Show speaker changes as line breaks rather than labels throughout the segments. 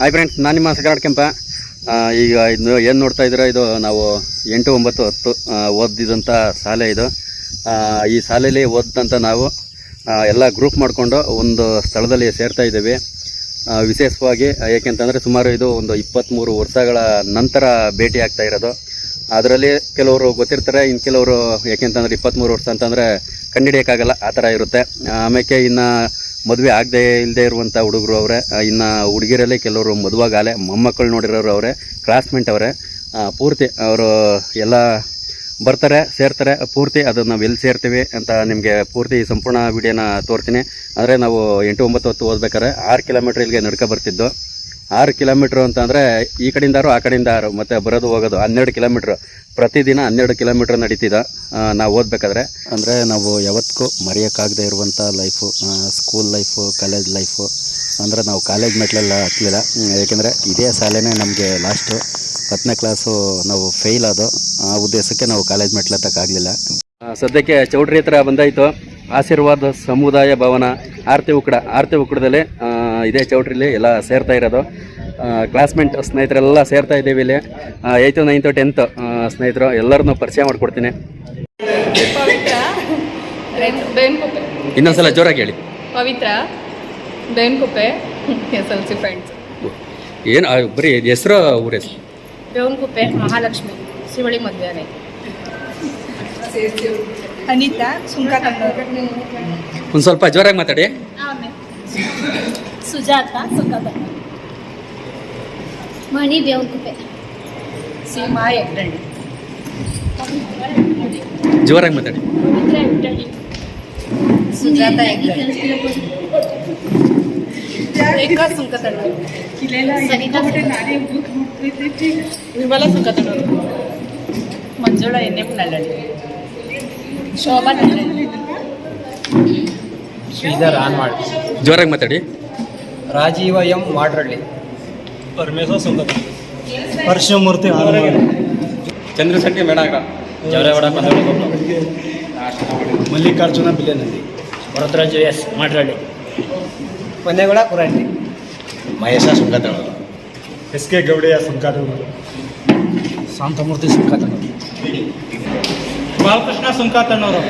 Hi friends ನಾನು ನಿಮ್ಮ ಸಗರಾಡ್ ಕೆಂಪ. ಈಗ ಇದು ಏನು ನೋಡ್ತಾ ಇದ್ದೀರಾ, ಇದು ನಾವು ಎಂಟು ಒಂಬತ್ತು ಹತ್ತು ಓದಿದಂಥ ಶಾಲೆ ಇದು. ಈ ಶಾಲೆಯಲ್ಲಿ ಓದಿದಂಥ ನಾವು ಎಲ್ಲ ಗ್ರೂಪ್ ಮಾಡಿಕೊಂಡು ಒಂದು ಸ್ಥಳದಲ್ಲಿ ಸೇರ್ತಾ ಇದ್ದೀವಿ. ವಿಶೇಷವಾಗಿ ಏಕೆಂತಂದರೆ ಸುಮಾರು ಇದು ಒಂದು ಇಪ್ಪತ್ತ್ಮೂರು ವರ್ಷಗಳ ನಂತರ ಭೇಟಿ ಆಗ್ತಾ ಇರೋದು. ಅದರಲ್ಲಿ ಕೆಲವರು ಗೊತ್ತಿರ್ತಾರೆ ಇನ್ನು ಕೆಲವರು ಏಕೆಂತಂದರೆ ಇಪ್ಪತ್ತ್ಮೂರು ವರ್ಷ ಅಂತಂದರೆ ಕಂಡಿಡಿಯೋಕ್ಕಾಗಲ್ಲ ಆ ಥರ ಇರುತ್ತೆ. ಆಮೇಲೆ ಇನ್ನು ಮದುವೆ ಆಗದೆ ಇಲ್ಲದೆ ಇರುವಂಥ ಹುಡುಗರು ಅವರೇ ಇನ್ನು ಹುಡುಗಿರಲ್ಲೇ ಕೆಲವರು ಮದುವಾಗಾಲೆ, ಮೊಮ್ಮಕ್ಕಳು ನೋಡಿರೋರು ಅವರೇ ಕ್ಲಾಸ್ಮೇಟ್ ಅವರೇ ಪೂರ್ತಿ ಅವರು ಎಲ್ಲ ಬರ್ತಾರೆ, ಸೇರ್ತಾರೆ, ಪೂರ್ತಿ ಅದು ನಾವು ಎಲ್ಲಿ ಸೇರ್ತೀವಿ ಅಂತ ನಿಮಗೆ ಪೂರ್ತಿ ಸಂಪೂರ್ಣ ವಿಡಿಯೋನ ತೋರ್ತೀನಿ. ಅಂದರೆ ನಾವು ಎಂಟು ಒಂಬತ್ತು ಹೊತ್ತು ಓದ್ಬೇಕಾದ್ರೆ ಆರು ಕಿಲೋಮೀಟ್ರ್ ಇಲ್ಲಿಗೆ ನಡ್ಕೊ ಬರ್ತಿದ್ದು. ಆರು ಕಿಲೋಮೀಟ್ರ್ ಅಂತಂದರೆ ಈ ಕಡೆಯಿಂದ ಆರು ಆ ಕಡೆಯಿಂದ ಆರು ಮತ್ತು ಬರೋದು ಹೋಗೋದು ಹನ್ನೆರಡು ಕಿಲೋಮೀಟ್ರ್. ಪ್ರತಿದಿನ ಹನ್ನೆರಡು ಕಿಲೋಮೀಟ್ರ್ ನಡೀತಿದ್ದ ನಾವು ಓದಬೇಕಾದ್ರೆ. ಅಂದರೆ ನಾವು ಯಾವತ್ತಿಗೂ ಮರೆಯೋಕ್ಕಾಗದೇ ಇರುವಂಥ life school life college life ಅಂದರೆ ನಾವು ಕಾಲೇಜ್ ಮೆಟ್ಲೆಲ್ಲ ಹತ್ತಲಿಲ್ಲ ಏಕೆಂದರೆ ಇದೇ ಶಾಲೆನೇ ನಮಗೆ ಲಾಸ್ಟು ಹತ್ತನೇ ಕ್ಲಾಸು ನಾವು ಫೇಲ್ ಆದೋ ಆ ಉದ್ದೇಶಕ್ಕೆ ನಾವು ಕಾಲೇಜ್ ಮೆಟ್ಲು ಹತ್ತಕ್ಕಾಗಲಿಲ್ಲ ಸದ್ಯಕ್ಕೆ ಚೌಡ್ರಿ ಹತ್ರ ಬಂದಾಯಿತು. ಆಶೀರ್ವಾದ ಸಮುದಾಯ ಭವನ ಆರತಿ ಉಕ್ಕಡ ಆರತಿ ಉಕ್ಕಡದಲ್ಲಿ ಇದೇ ಚೌಟ್ರಿಲಿ ಎಲ್ಲ ಸೇರ್ತಾ ಇರೋದು. ಕ್ಲಾಸ್ಮೇಟ್ ಸ್ನೇಹಿತರೆಲ್ಲ ಸೇರ್ತಾ ಇದ್ದೀವಿ ಇಲ್ಲಿ. ಏಯ್ತು ನೈನ್ತು ಟೆಂತ್ ಸ್ನೇಹಿತರು ಎಲ್ಲರನ್ನೂ ಪರಿಚಯ ಮಾಡಿಕೊಡ್ತೀನಿ. ಇನ್ನೊಂದ್ಸಲ ಜೋರಾಗಿ ಹೇಳಿ.
Pavitra? Benkuppe? S L C friends
ಏನು ಬರೀ ಹೆಸರು ಊರ ಹೆಸರು?
ಬೇವನ್ಕುಪ್ಪೆ ಮಹಾಲಕ್ಷ್ಮಿ ಶಿವಳಿ ಮದುವೆ
ಅನಿತಾ
ಒಂದು ಸ್ವಲ್ಪ ಜೋರಾಗಿ ಮಾತಾಡಿ.
ಸುಜಾತ ಸುಖದ. ಮಣಿ ಬೇವನ್ಕುಪ್ಪೆ
ಸೀಮಾ ಹೆಗ್ಡಳ್ಳಿ
ಜೋರಾಗಿ ಮಾತಾಡಿ.
Sujatha
Rekha Sunkatannavaru Nirmala Sunkatannavaru
Manjula N M Nallalli
Shobha
Shridhar on ಮಾಡಿ
ಜೋರಾಗಿ ಮಾತಾಡಿ.
Rajeeva M Madralli
Parameshwara Sundara Parashivamurthy
Chandrashetty Medagra
Javaregowda Pandoli
Mallikarjuna Billenahalli.
Varadaraju S Madralli
Panneygowda Kuranti
Mahesha Sunkatanavaru
S K Gowdeya Sunkata
Shanthamurthy Sunkata
Balakrishna Sunkatannavaru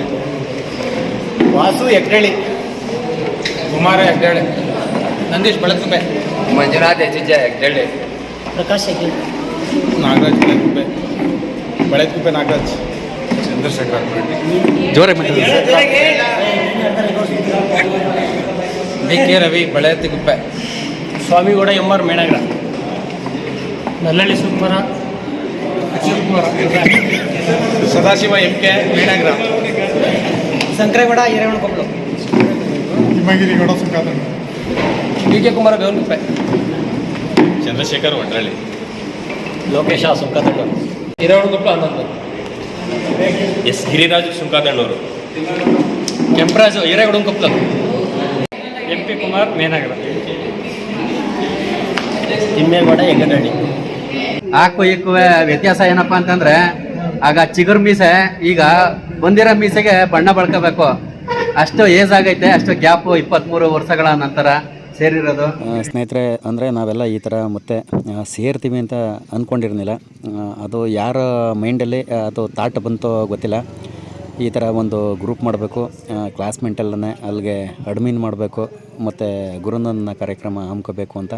Vasu Hegdalli Kumara Hegdalli Nandish Belakube Manjunath ಎಚಿಜ Hegdalli Prakash Hegdalli
Nagaraj Belakube Belakube Nagaraj Chandrashekar
ಜೋರಾಗಿ ಮಾತಾಡಿ
B K Ravi Beletiguppe Swamigowda M R Menagada Nallalli Sukumara
Sadashiva M K Meenagra
Shankaregowda Hiremanakoppalu
Himagirigowda Sunkatanna
D K Kumara Bevanguppe
Chandrashekar Ondralli.
Lokesha Sunkatannaru Hirevanaguppa ಹನ್ನೊಂದು.
S Giriraju Sunkatannavaru
Kemparaju Hiregowdanakoppalu
M P Kumar Menagara.
Thimmegowda Heggadalli
ಹಾಕು ಈಕು ವ್ಯತ್ಯಾಸ ಏನಪ್ಪ ಅಂತಂದ್ರೆ ಆಗ ಚಿಗುರು ಮೀಸೆ ಈಗ ಬಂದಿರೋ ಮೀಸೆಗೆ ಬಣ್ಣ ಬಳ್ಕೋಬೇಕು. ಅಷ್ಟು ಏಜ್ ಆಗೈತೆ ಅಷ್ಟು ಗ್ಯಾಪು ಇಪ್ಪತ್ತ್ಮೂರು ವರ್ಷಗಳ ನಂತರ. ಸೇರಿರೋದು? ಸ್ನೇಹಿತರೆ, ಅಂದರೆ ನಾವೆಲ್ಲ ಈ ಥರ ಮತ್ತೆ ಸೇರ್ತೀವಿ ಅಂತ ಅಂದ್ಕೊಂಡಿರಲಿಲ್ಲ ಅದು ಯಾರ ಮೈಂಡಲ್ಲಿ ಅದು ತಾಟ್ ಬಂತೋ ಗೊತ್ತಿಲ್ಲ. ಈ ಥರ ಒಂದು ಗ್ರೂಪ್ ಮಾಡಬೇಕು ಕ್ಲಾಸ್ಮೇಟಲ್ಲೇ ಅಲ್ಲಿಗೆ ಅಡ್ಮಿನ್ ಮಾಡಬೇಕು, ಮತ್ತು ಗುರುನಂದನ ಕಾರ್ಯಕ್ರಮ ಹಮ್ಕೋಬೇಕು ಅಂತ.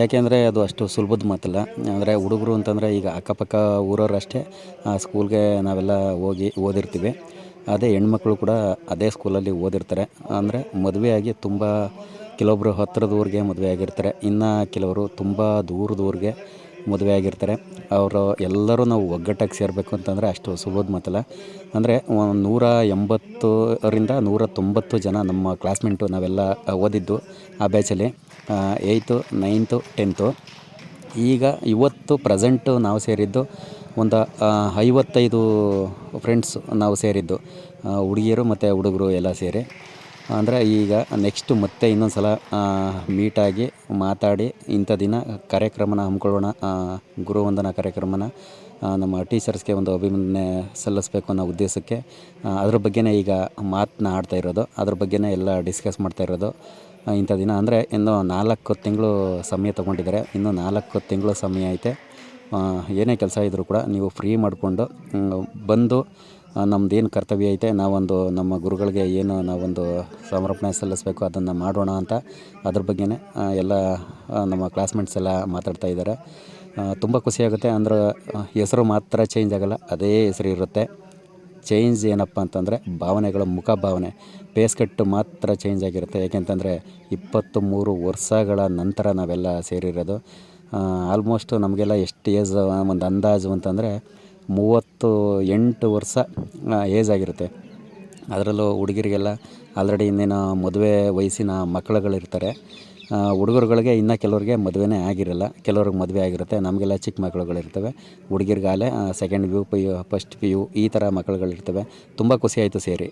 ಯಾಕೆಂದರೆ ಅದು ಅಷ್ಟು ಸುಲಭದ ಮಾತಲ್ಲ. ಅಂದರೆ ಹುಡುಗರು ಅಂತಂದರೆ ಈಗ ಅಕ್ಕಪಕ್ಕ ಊರವ್ರು ಅಷ್ಟೇ, ಆ ಸ್ಕೂಲ್ಗೆ ನಾವೆಲ್ಲ ಹೋಗಿ ಓದಿರ್ತೀವಿ. ಅದೇ ಹೆಣ್ಮಕ್ಳು ಕೂಡ ಅದೇ ಸ್ಕೂಲಲ್ಲಿ ಓದಿರ್ತಾರೆ. ಅಂದರೆ ಮದುವೆಯಾಗಿ ತುಂಬ ಕೆಲವೊಬ್ಬರು ಹತ್ತಿರದವ್ರಿಗೆ ಮದುವೆ ಆಗಿರ್ತಾರೆ. ಇನ್ನು ಕೆಲವರು ತುಂಬ ದೂರದವ್ರಿಗೆ ಮದುವೆ ಆಗಿರ್ತಾರೆ. ಅವರು ಎಲ್ಲರೂ ನಾವು ಒಗ್ಗಟ್ಟಾಗಿ ಸೇರಬೇಕು ಅಂತಂದರೆ ಅಷ್ಟು ಸುಲಭದ ಮಾತಲ್ಲ. ಅಂದರೆ ನೂರ ಎಂಬತ್ತರಿಂದ ನೂರ ತೊಂಬತ್ತು ಜನ ನಮ್ಮ ಕ್ಲಾಸ್ಮೆಂಟು ನಾವೆಲ್ಲ ಓದಿದ್ದು ಆ ಬ್ಯಾಚಲ್ಲಿ ಏಯ್ತು ನೈನ್ತು ಟೆಂತು ಈಗ ಇವತ್ತು ಪ್ರೆಸೆಂಟು ನಾವು ಸೇರಿದ್ದು ಒಂದು ಐವತ್ತೈದು ಫ್ರೆಂಡ್ಸ್ ನಾವು ಸೇರಿದ್ದು. ಹುಡುಗಿಯರು ಮತ್ತು ಹುಡುಗರು ಎಲ್ಲ ಸೇರಿ. ಅಂದರೆ ಈಗ ನೆಕ್ಸ್ಟ್ ಮತ್ತೆ ಇನ್ನೊಂದು ಸಲ ಮೀಟಾಗಿ ಮಾತಾಡಿ ಇಂಥ ದಿನ ಕಾರ್ಯಕ್ರಮನ ಹಮ್ಮಿಕೊಳ್ಳೋಣ. ಗುರುವಂದನಾ ಕಾರ್ಯಕ್ರಮನ ನಮ್ಮ ಟೀಚರ್ಸ್ಗೆ ಒಂದು ಅಭಿನಂದನೆ ಸಲ್ಲಿಸಬೇಕು ಅನ್ನೋ ಉದ್ದೇಶಕ್ಕೆ. ಅದ್ರ ಬಗ್ಗೆನೇ ಈಗ ಮಾತನ್ನ ಆಡ್ತಾ ಇರೋದು. ಅದ್ರ ಬಗ್ಗೆನೇ ಎಲ್ಲ ಡಿಸ್ಕಸ್ ಮಾಡ್ತಾ ಇರೋದು. ಇಂಥ ದಿನ ಅಂದರೆ ಇನ್ನು ನಾಲ್ಕು ತಿಂಗಳು ಸಮಯ ತೊಗೊಂಡಿದ್ದಾರೆ. ಇನ್ನೂ ನಾಲ್ಕು ತಿಂಗಳು ಸಮಯ ಐತೆ. ಏನೇ ಕೆಲಸ ಇದ್ದರೂ ಕೂಡ ನೀವು ಫ್ರೀ ಮಾಡಿಕೊಂಡು ಬಂದು ನಮ್ಮದೇನು ಕರ್ತವ್ಯ ಐತೆ, ನಾವೊಂದು ನಮ್ಮ ಗುರುಗಳಿಗೆ ಏನು ನಾವೊಂದು ಸಮರ್ಪಣೆ ಸಲ್ಲಿಸಬೇಕು, ಅದನ್ನು ಮಾಡೋಣ ಅಂತ ಅದ್ರ ಬಗ್ಗೆನೇ ಎಲ್ಲ ನಮ್ಮ ಕ್ಲಾಸ್ಮೇಟ್ಸ್ ಎಲ್ಲ ಮಾತಾಡ್ತಾ ಇದ್ದಾರೆ ತುಂಬ ಖುಷಿಯಾಗುತ್ತೆ ಅಂದ್ರೆ ಹೆಸರು ಮಾತ್ರ ಚೇಂಜ್ ಆಗೋಲ್ಲ, ಅದೇ ಹೆಸರು ಇರುತ್ತೆ. ಚೇಂಜ್ ಏನಪ್ಪ ಅಂತಂದರೆ, ಭಾವನೆಗಳ, ಮುಖ ಭಾವನೆ ಫೇಸ್ ಕಟ್ಟು ಮಾತ್ರ ಚೇಂಜ್ ಆಗಿರುತ್ತೆ. ಏಕೆಂತಂದರೆ ಇಪ್ಪತ್ತು ಮೂರು ವರ್ಷಗಳ ನಂತರ ನಾವೆಲ್ಲ ಸೇರಿರೋದು. ಆಲ್ಮೋಸ್ಟು ನಮಗೆಲ್ಲ ಎಷ್ಟು ಏಜ್ ಒಂದು ಅಂದಾಜು ಅಂತಂದರೆ ಮೂವತ್ತು ಎಂಟು ವರ್ಷ ಏಜ್ ಆಗಿರುತ್ತೆ. ಅದರಲ್ಲೂ ಹುಡುಗಿರಿಗೆಲ್ಲ ಆಲ್ರೆಡಿ ಇನ್ನೇನು ಮದುವೆ ವಯಸ್ಸಿನ ಮಕ್ಕಳುಗಳಿರ್ತಾರೆ. ಹುಡುಗರುಗಳಿಗೆ ಇನ್ನು ಕೆಲವ್ರಿಗೆ ಮದುವೆನೇ ಆಗಿರಲ್ಲ. ಕೆಲವ್ರಿಗೆ ಮದುವೆ ಆಗಿರುತ್ತೆ, ನಮಗೆಲ್ಲ ಚಿಕ್ಕ ಮಕ್ಕಳುಗಳಿರ್ತವೆ. ಹುಡುಗಿರ್ಗಾಲೆ second P U first P U ಈ ಥರ ಮಕ್ಕಳುಗಳಿರ್ತವೆ. ತುಂಬ ಖುಷಿ ಆಯಿತು ಸೇರಿ.